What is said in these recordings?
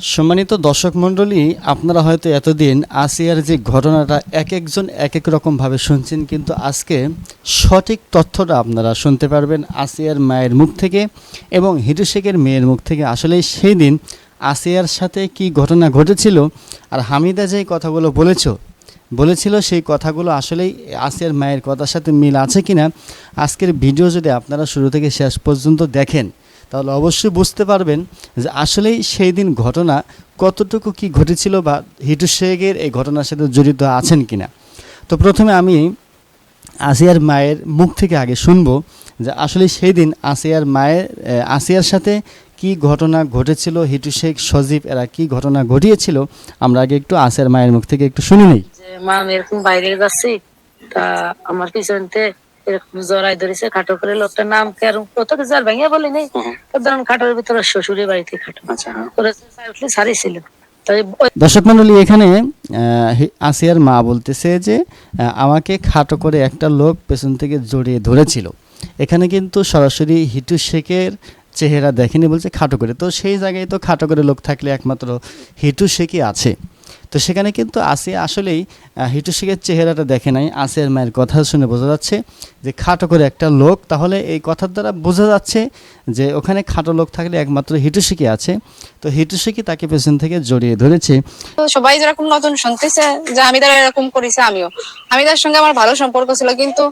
সম্মানিত দর্শক মণ্ডলী, আপনারা হয়তো এতদিন আসিয়ার যে ঘটনাটা এক একজন এক এক রকমভাবে শুনছেন, কিন্তু আজকে সঠিক তথ্যটা আপনারা শুনতে পারবেন আসিয়ার মায়ের মুখ থেকে এবং হিটু শেখের মেয়ের মুখ থেকে। আসলে সেই দিন আসিয়ার সাথে কি ঘটনা ঘটেছিল আর হামিদা যে কথাগুলো বলেছ, বলেছিল সেই কথাগুলো আসলেই আসিয়ার মায়ের কথার সাথে মিল আছে কিনা, আজকের ভিডিও যদি আপনারা শুরু থেকে শেষ পর্যন্ত দেখেন তাহলে অবশ্যই বুঝতে পারবেন যে আসলেই সেই দিন ঘটনা কতটুকু কি ঘটেছিল বা হিটু শেখের এই ঘটনার সাথে জড়িত আছেন কিনা। তো প্রথমে আমি আসিয়ার মায়ের মুখ থেকে আগে শুনব যে আসলে সেই দিন আসিয়ার মায়ের আসিয়ার সাথে কি ঘটনা ঘটেছিল, হিটু শেখ, সজীব, এরা কি ঘটনা ঘটিয়েছিল, আমরা আগে একটু আসিয়ার মায়ের মুখ থেকে একটু শুনে নিই। মা এরকম বাইরে যাচ্ছি তা আমার পিছনতে এরকম জড়াই ধরেছে খাটো করে লোকটার নাম কে আর কত কিছু আর ভেঙে বলিনি তো ধরুন খাটোর ভিতরে শ্বশুরের বাড়িতে খাটো। আচ্ছা করে সারিছিল দর্শক মণ্ডলী এখানে আসিয়ার মা বলতেছে যে আহ, আমাকে খাটো করে একটা লোক পেছন থেকে জড়িয়ে ধরেছিল। এখানে কিন্তু সরাসরি হিটু শেখের চেহারা দেখেনি বলছে খাটো করে। তো সেই জায়গায় তো খাটো করে লোক থাকলে একমাত্র হিটু শেখই আছে। তো সেখানে কিন্তু আসিয়া আসলেই আহ, হিটু শেখের চেহারাটা দেখে নাই আসিয়ার মায়ের কথা শুনে বোঝা যাচ্ছে যে খাটো করে একটা লোক তাহলে এই কথার দ্বারা বোঝা যাচ্ছে যে ওখানে খাটো লোক থাকলে একমাত্র হিটু শেখই আছে। তো হিটু শেখই তাকে পেছন থেকে জড়িয়ে ধরেছে। সবাই যেরকম নতুন শুনতেছে যে হামিদার এরকম করেছে আমিও। হামিদার সঙ্গে আমার ভালো সম্পর্ক ছিল কিন্তু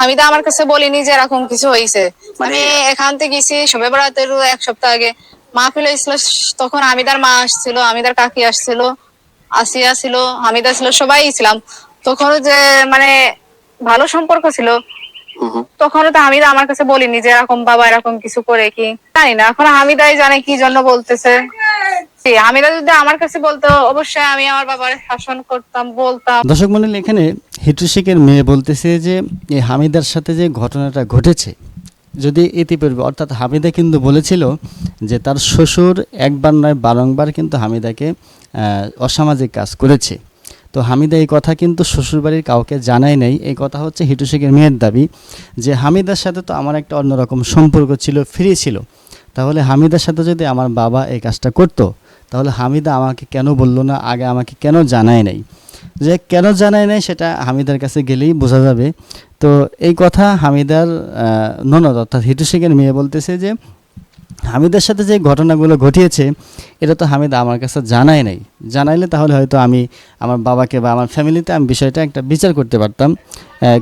হামিদা আমার কাছে বলিনি যে এরকম কিছু হয়েছে মানে এখান থেকে গেছি সবে বেড়াতে এক সপ্তাহ আগে। মা হয়েছিল তখন হামিদার মা আসছিল হামিদার কাকি আসছিল। আসিয়া ছিল হামিদা ছিল সবাই ছিলাম। তখন যে মানে ভালো সম্পর্ক ছিল তখন তো হামিদা আমার কাছে বলিনি যে এরকম বাবা এরকম কিছু করে কি। জানি না এখন হামিদাই জানে কি জন্য বলতেছে। জি, হামিদা যদি আমার কাছে বলতো অবশ্যই আমি আমার বাবার শাসন করতাম বলতাম। দর্শক মন্ডলী এখানে হিটু শেখের মেয়ে বলতেছে যে এই হামিদার সাথে যে ঘটনাটা ঘটেছে যদি ইতিপূর্বে অর্থাৎ হামিদা কিন্তু বলেছিল যে তার শ্বশুর একবার নয়, বারংবার কিন্তু হামিদাকে অসামাজিক কাজ করেছে। তো হামিদা এই কথা কিন্তু শ্বশুরবাড়ির কাউকে জানায় নাই। এই কথা হচ্ছে হিটু শেখের মেয়ের দাবি যে হামিদার সাথে তো আমার একটা অন্যরকম সম্পর্ক ছিল, ফ্রি ছিল। তাহলে হামিদার সাথে যদি আমার বাবা এই কাজটা করতো তাহলে হামিদা আমাকে কেন বলল না? আগে আমাকে কেন জানায় নাই? যে কেন জানায় নাই সেটা হামিদার কাছে গেলেই বোঝা যাবে। তো এই কথা হামিদার ননদ অর্থাৎ হিটু শেখের মেয়ে বলতেছে যে, হামিদের সাথে যে ঘটনাগুলো ঘটিয়েছে, এটা তো হামিদ আমার কাছে জানাই নাই। জানাইলে তাহলে হয়তো আমি আমার বাবাকে বা আমার ফ্যামিলিতে আমি বিষয়টা একটা বিচার করতে পারতাম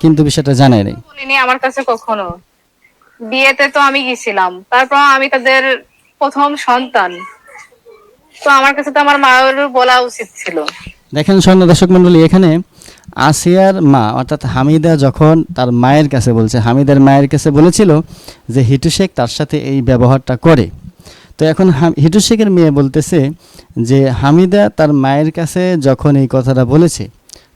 কিন্তু বিষয়টা জানাই নাই। আমার কাছে কখনো। বিয়েতে তো আমি গেছিলাম। তারপর আমি তাদের প্রথম সন্তান। তো আমার কাছে তো আমার মায়ের বলা উচিত ছিল। দেখেন স্বর্ণ দর্শক মণ্ডলী এখানে আসিয়ার মা, অর্থাৎ হামিদা যখন তার মায়ের কাছে বলছে, হামিদার মায়ের কাছে বলেছিল যে হিটু শেখ তার সাথে এই ব্যবহারটা করে। তো এখন হিটু শেখের মেয়ে বলতেছে যে হামিদা তার মায়ের কাছে যখন এই কথাটা বলেছে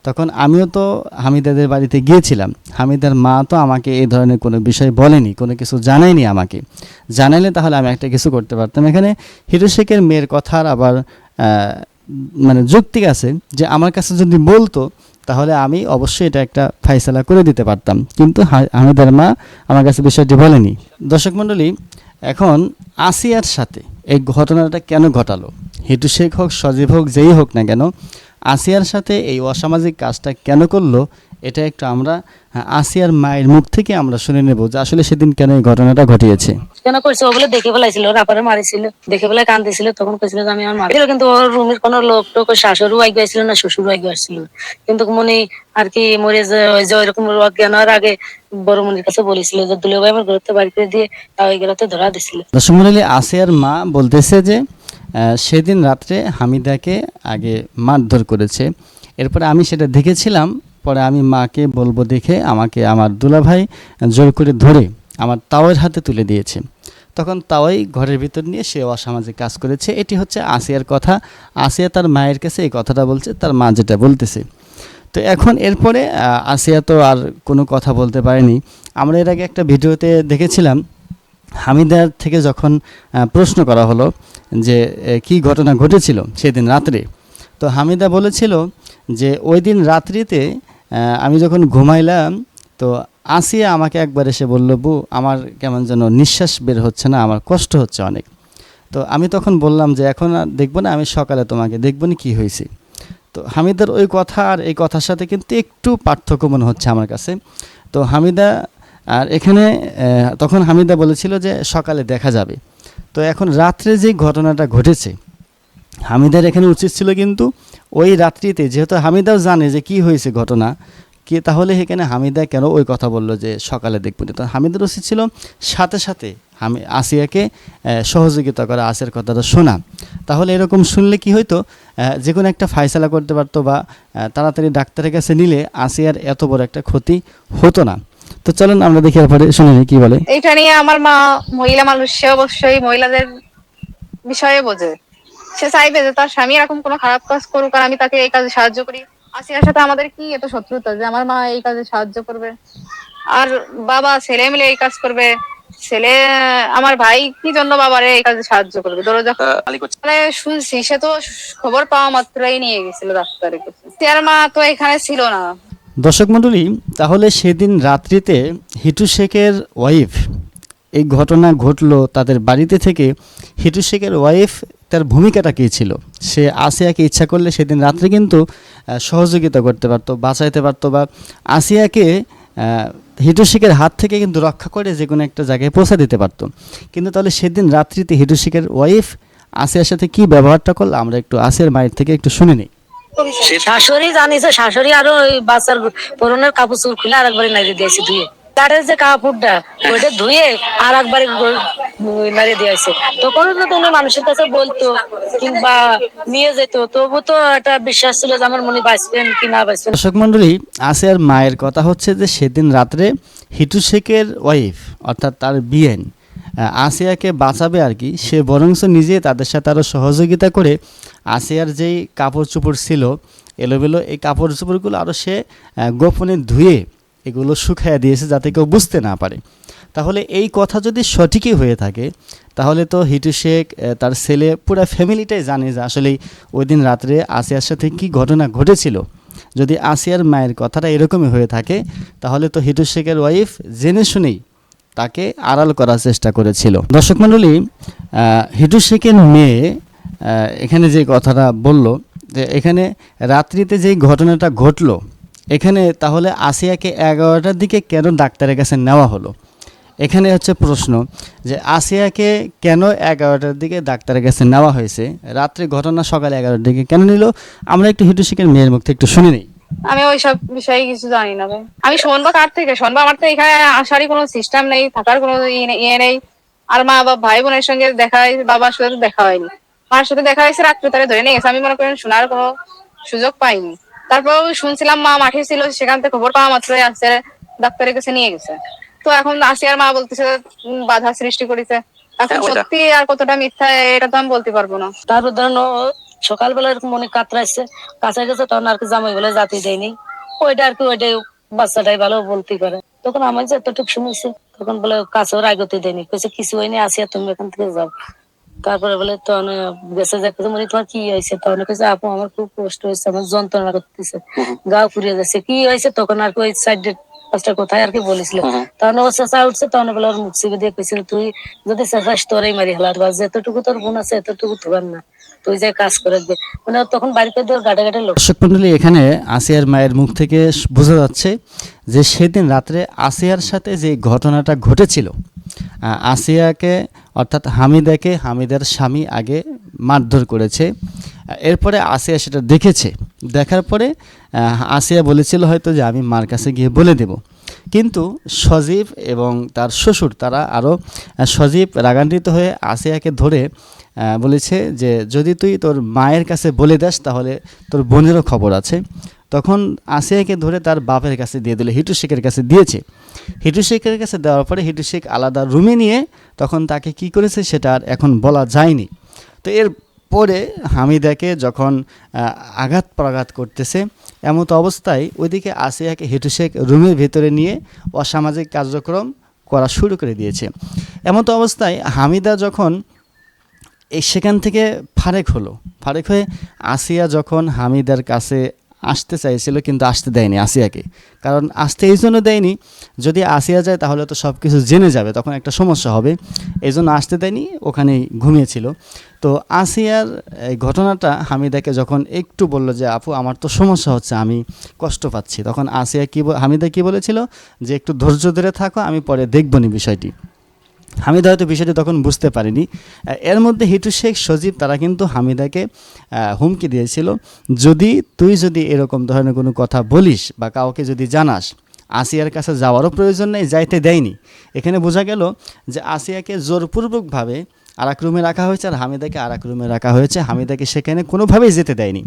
তখন আমিও তো হামিদাদের বাড়িতে গিয়েছিলাম। হামিদার মা তো আমাকে এই ধরনের কোনো বিষয় বলেনি, কোনো কিছু জানায়নি আমাকে। জানাইলে তাহলে আমি একটা কিছু করতে পারতাম। এখানে হিটু শেখের মেয়ের কথার আবার মানে যুক্তি আছে যে, আমার কাছে যদি বলতো, তাহলে আমি অবশ্যই এটা একটা ফাইসলা করে দিতে পারতাম। কিন্তু হামিদার মা আমার কাছে বিষয়টি বলেনি। দর্শক মণ্ডলী, এখন আসিয়ার সাথে এই ঘটনাটা কেন ঘটালো? হিটু শেখ হোক, সজীব হোক, যেই হোক না কেন আসিয়ার সাথে এই অসামাজিক কাজটা কেন করল এটা একটু আমরা হ্যাঁ, আসিয়ার মায়ের মুখ থেকে আমরা শুনে নেব যে আসলে সেদিন কেন এই ঘটনাটা ঘটিয়েছে। কেন করছে? ও বলে দেখে ফেলাইছিল রাপারে মারিছিল দেখে ফেলাই কান্দিছিল তখন কইছিল যে আমি আমার মারিছিল কিন্তু ওর রুমের কোনো লোক টোক ওর শাশুড়ও আগে আসছিল না শ্বশুরও আগে আসছিল কিন্তু মনে আর কি মরে যে ওই যে ওইরকম অজ্ঞান হওয়ার আগে বড় মনির কাছে বলেছিল যে দুলে ভাই আমার ঘরতে বাড়ি করে দিয়ে তাও ওই গেলাতে ধরা দিছিল। দর্শক আসিয়ার মা বলতেছে যে সেদিন রাত্রে হামিদাকে আগে মারধর করেছে। এরপরে আমি সেটা দেখেছিলাম, পরে আমি মাকে বলব দেখে আমাকে আমার দুলাভাই জোর করে ধরে আমার তাওয়ের হাতে তুলে দিয়েছে। তখন তাওয়াই ঘরের ভিতর নিয়ে সে অসামাজিক কাজ করেছে। এটি হচ্ছে আসিয়ার কথা। আসিয়া তার মায়ের কাছে এই কথাটা বলছে, তার মা যেটা বলতেছে। তো এখন এরপরে আসিয়া তো আর কোনো কথা বলতে পারেনি। আমরা এর আগে একটা ভিডিওতে দেখেছিলাম হামিদার থেকে যখন প্রশ্ন করা হলো যে কি ঘটনা ঘটেছিল সেদিন রাত্রে, তো হামিদা বলেছিল যে, ওই দিন রাত্রিতে আমি যখন ঘুমাইলাম, তো আসিয়া আমাকে একবার এসে বলল, বু, আমার কেমন যেন নিঃশ্বাস বের হচ্ছে না, আমার কষ্ট হচ্ছে অনেক। তো আমি তখন বললাম যে, এখন দেখব না, আমি সকালে তোমাকে দেখব না, কী হয়েছে? তো হামিদার ওই কথা আর এই কথার সাথে কিন্তু একটু পার্থক্য মনে হচ্ছে আমার কাছে। তো হামিদা আর এখানে তখন হামিদা বলেছিল যে সকালে দেখা যাবে। তো এখন রাত্রে যে ঘটনাটা ঘটেছে, হামিদার এখানে উচিত ছিল কিন্তু ওই রাত্রিতে, যেহেতু হামিদাও জানে যে কি হয়েছে ঘটনা, কি তাহলে এখানে হামিদা কেন ওই কথা বলল যে সকালে দেখব না। তো হামিদার উচিত ছিল সাথে সাথে আমি আসিয়াকে সহযোগিতা করা, আসিয়ার কথাটা শোনা। তাহলে এরকম শুনলে কি হইতো যে কোনো একটা ফায়সালা করতে পারতো বা তাড়াতাড়ি ডাক্তারের কাছে নিলে আসিয়ার এত বড় একটা ক্ষতি হতো না। তো চলুন আমরা দেখি এরপরে শুনে নিই কি বলে? এইটা নিয়ে আমার মা মহিলা মানুষ সে অবশ্যই মহিলাদের বিষয়ে বোঝে। সে চাইবে যে তার স্বামী এরকম কোনো খারাপ কাজ করুক আর আমি তাকে এই কাজে সাহায্য করি। আসিয়ার সাথে আমাদের কি এত শত্রুতা যে আমার মা এই কাজে সাহায্য করবে? আর বাবা ছেলে মিলে এই কাজ করবে। ছেলে আমার ভাই কি জন্য বাবারে এই কাজে সাহায্য করবে? ধরো যখন মানে শুনছি সে তো খবর পাওয়া মাত্রই নিয়ে গেছিল ডাক্তারের কাছে। মা তো এখানে ছিল না। দর্শক মণ্ডলী তাহলে সেদিন রাত্রিতে হিটু শেখের ওয়াইফ এই ঘটনা ঘটলো তাদের বাড়িতে থেকে। হিটু শেখের ওয়াইফ তার ভূমিকাটা কী ছিল? সে আসিয়াকে ইচ্ছা করলে সেদিন রাত্রে কিন্তু সহযোগিতা করতে পারতো বাঁচাইতে পারতো বা আসিয়াকে আহ, হিটু শেখের হাত থেকে কিন্তু রক্ষা করে যে কোনো একটা জায়গায় পৌঁছা দিতে পারতো। কিন্তু তাহলে সেদিন রাত্রিতে হিটু শেখের ওয়াইফ আসিয়ার সাথে কী ব্যবহারটা করল? আমরা একটু আসিয়ার মায়ের থেকে একটু শুনে নিই। শাশুড়ি জানিছে শাশুড়ি আরও ওই বাচ্চার পরনের কাপড় চুর খুলে আরেকবারে নাড়িয়ে দিয়েছে ধুয়ে। তারের যে কাপড়টা ওইটা ধুয়ে আর একবারে দিয়েছে। তখন তো কোনো মানুষের কাছে বলতো কিংবা নিয়ে যেত। তবু তো একটা বিশ্বাস ছিল যে আমার মনে বাঁচবেন কি না বাঁচবেন। দর্শক মণ্ডলী আসিয়ার মায়ের কথা হচ্ছে যে সেদিন রাত্রে হিটু শেখের ওয়াইফ অর্থাৎ তার বিয়েন আসিয়াকে বাঁচাবে আর কি। সে বরংস নিজে তাদের সাথে আরও সহযোগিতা করে আসিয়ার যেই কাপড় চোপড় ছিল, এলোমেলো এই কাপড় চোপড়গুলো আরও সে গোপনে ধুয়ে এগুলো শুকাইয়া দিয়েছে যাতে কেউ বুঝতে না পারে। তাহলে এই কথা যদি সঠিকই হয়ে থাকে, তাহলে তো হিটু শেখ তার ছেলে পুরো ফ্যামিলিটাই জানে যে আসলে ওই দিন রাত্রে আসিয়ার সাথে কি ঘটনা ঘটেছিল। যদি আসিয়ার মায়ের কথাটা এরকমই হয়ে থাকে, তাহলে তো হিটু শেখের ওয়াইফ জেনে শুনেই তাকে আড়াল করার চেষ্টা করেছিল। দর্শক মণ্ডলী হিটু শেখের মেয়ে এখানে যে কথাটা বলল যে এখানে রাত্রিতে যেই ঘটনাটা ঘটলো, এখানে তাহলে আসিয়াকে এগারোটার দিকে কেন ডাক্তারের কাছে নেওয়া হলো? এখানে হচ্ছে প্রশ্ন যে আসিয়াকে কেন এগারোটার দিকে ডাক্তারের কাছে নেওয়া হয়েছে? রাত্রে ঘটনা সকালে এগারোটার দিকে কেন নিল? আমরা একটু হিটু শেখের মেয়ের মুখ একটু শুনে নিই। আমি ওইসব বিষয়ে কিছু জানি না ভাই। আমি শুনব কার থেকে? শুনব আমার তো এখানে আসারই কোনো সিস্টেম নেই, থাকার কোনো ইয়ে নেই আর মা বা ভাই বোনের সঙ্গে দেখা হয়, বাবার সাথে দেখা হয়নি। মার সাথে দেখা হয়েছে রাত্রে তারা ধরে নিয়ে গেছে। আমি মনে করেন শোনার কোনো সুযোগ পাইনি। তারপর শুনছিলাম মা মাঠে ছিল সেখান থেকে খবর পাওয়া মাত্রই আসছে ডাক্তারের কাছে নিয়ে গেছে। তো এখন আসিয়ার মা বলতেছে বাধা সৃষ্টি করেছে। এখন সত্যি আর কতটা মিথ্যা এটা তো আমি বলতে পারব না। তারপর ধরেন সকালবেলা এরকম মনে কাতরাইছে কাছে গেছে তখন আর কি জামাই বলে জাতি দেয়নি। ওইটা আর কি ওইটাই বাচ্চাটাই ভালো বলতে পারে। তখন আমার যে এতটুকু শুনেছে তখন বলে কাছেও রাগতে দেয়নি। কইছে কিছু হয়নি আসিয়া তুমি এখান থেকে যাও। তারপরে বলে তখন গেছে কইছে, মনে তোমার কি হয়েছে? তখন কইছে আপু আমার খুব কষ্ট হয়েছে আমার যন্ত্রণা করতেছে। গা ফুরিয়ে যাচ্ছে। কি হয়েছে? তখন আর কি ওই সাইডে পাঁচটা কোথায় আর কি বলেছিল। তখন ও চেঁচা উঠছে তখন বলে ওর মুখ চিপে দিয়ে কইছিল তুই যদি চেঁচাস তোরাই মারি হেলার বা যেতটুকু তোর বোন আছে এতটুকু তোর না। তুই যে কাজ করে দে। মানে তখন বাড়িতে ওর গাটে গাটে লোক। দর্শক মণ্ডলী এখানে আসিয়ার মায়ের মুখ থেকে বোঝা যাচ্ছে যে সেদিন রাত্রে আসিয়ার সাথে যে ঘটনাটা ঘটেছিল আহ, আসিয়াকে অর্থাৎ হামিদাকে হামিদার স্বামী আগে মারধর করেছে। এরপরে আসিয়া সেটা দেখেছে। দেখার পরে আসিয়া বলেছিল হয়তো যে আমি মার কাছে গিয়ে বলে দেব। কিন্তু সজীব এবং তার শ্বশুর তারা আরও সজীব রাগান্বিত হয়ে আসিয়াকে ধরে বলেছে যে যদি তুই তোর মায়ের কাছে বলে দাস, তাহলে তোর বোনেরও খবর আছে। তখন আসিয়াকে ধরে তার বাপের কাছে দিয়ে দিল, হিটু শেখের কাছে দিয়েছে। হিটু শেখের কাছে দেওয়ার পরে হিটু শেখ আলাদা রুমে নিয়ে তখন তাকে কি করেছে সেটা আর এখন বলা যায়নি। তো এর পরে হামিদাকে যখন আঘাত প্রঘাত করতেছে, এমত অবস্থায় ওইদিকে আসিয়াকে হিটু শেখ রুমের ভেতরে নিয়ে অসামাজিক কার্যক্রম করা শুরু করে দিয়েছে। এমতো অবস্থায় হামিদা যখন এই সেখান থেকে ফারেক হলো। ফারেক হয়ে আসিয়া যখন হামিদার কাছে আসতে চাইছিল কিন্তু আসতে দেয়নি আসিয়াকে। কারণ আসতে এই জন্য দেয়নি, যদি আসিয়া যায় তাহলে তো সব কিছু জেনে যাবে, তখন একটা সমস্যা হবে। এই জন্য আসতে দেয়নি, ওখানেই ঘুমিয়েছিল। তো আসিয়ার এই ঘটনাটা হামিদাকে যখন একটু বলল যে, আপু, আমার তো সমস্যা হচ্ছে, আমি কষ্ট পাচ্ছি। তখন আসিয়া কি হামিদা কি বলেছিল? যে, একটু ধৈর্য ধরে থাকো, আমি পরে দেখবনি বিষয়টি। হামিদা হয়তো বিষয়টি তখন বুঝতে পারেনি। এর মধ্যে হিটু শেখ সজীব, তারা কিন্তু হামিদাকে হুমকি দিয়েছিল। যদি তুই যদি এরকম ধরনের কোনো কথা বলিস বা কাউকে যদি জানাস, আসিয়ার কাছে যাওয়ারও প্রয়োজন নেই, যাইতে দেয়নি। এখানে বোঝা গেল যে আসিয়াকে জোরপূর্বকভাবে আর এক রুমে রাখা হয়েছে আর হামিদাকে আর এক রুমে রাখা হয়েছে। হামিদাকে সেখানে কোনোভাবেই যেতে দেয়নি।